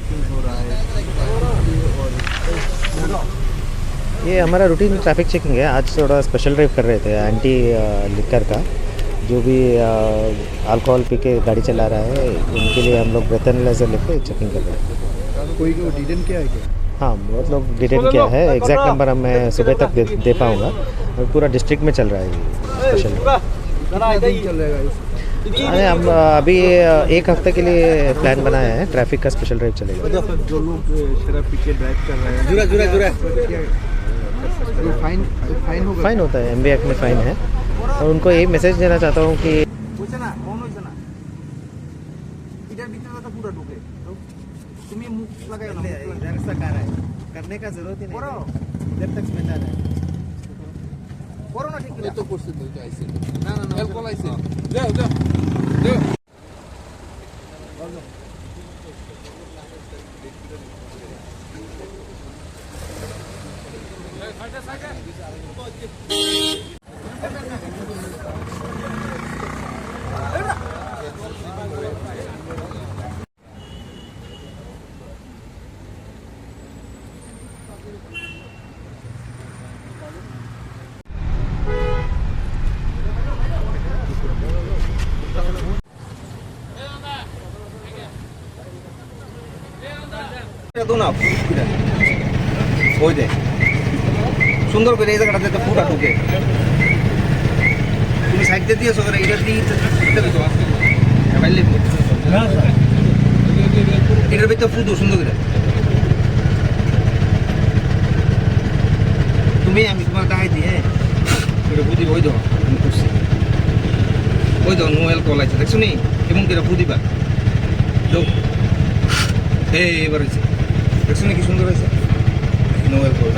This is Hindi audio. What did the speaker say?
चेकिंग हो रहा है और ये हमारा रूटीन ट्रैफ़िक चेकिंग है। आज थोड़ा स्पेशल ड्राइव कर रहे थे एंटी लिकर का। जो भी अल्कोहल पी के गाड़ी चला रहा है उनके लिए हम लोग ब्रेथ एनालाइजर लेके चेकिंग कर रहे हैं। कोई को डिटेन किया है क्या? हाँ बहुत लोग डिटेन किया है एग्जैक्ट नंबर हम मैं सुबह तक दे, दे पाऊँगा। पूरा डिस्ट्रिक्ट में चल रहा है ये स्पेशल चल रहेगा इस अरे हम अभी एक हफ़्ते के लिए प्लान बनाया है। ट्रैफ़िक का स्पेशल ड्राइव चलेगा। अच्छा, जो लोग शराब पी के ड्राइव कर रहे हैं। जुरा जुरा जुरा फाइन फाइन होगा? फाइन होता है एम बी एक्ट में फाइन है। और उनको ये मैसेज देना चाहता हूँ कि करने का ज़रूरत ही नहीं इधर तक स्मेल रहा है। এত করছে না না অ্যালকোহল আইছে। দেও ওই দে সুন্দর করে এই জায়গাটাতে তো ফুটা ঢুকে। তুমি সাইড দিয়ে দিয়েছ করে এটা দিয়ে এটার ভিতরে ফুটো সুন্দর করে। তুমি আমি তোমার দেখাই দিই হ্যাঁ। এটা বুঝি ওই দাও আমি করছি ওই দাও নো অ্যালকোহল আছে দেখছ নি? কেমন করে ফুদিবা লোক এই এবার হয়েছে। দেখছো নি কি সুন্দর হয়েছে নো অ্যালকোহল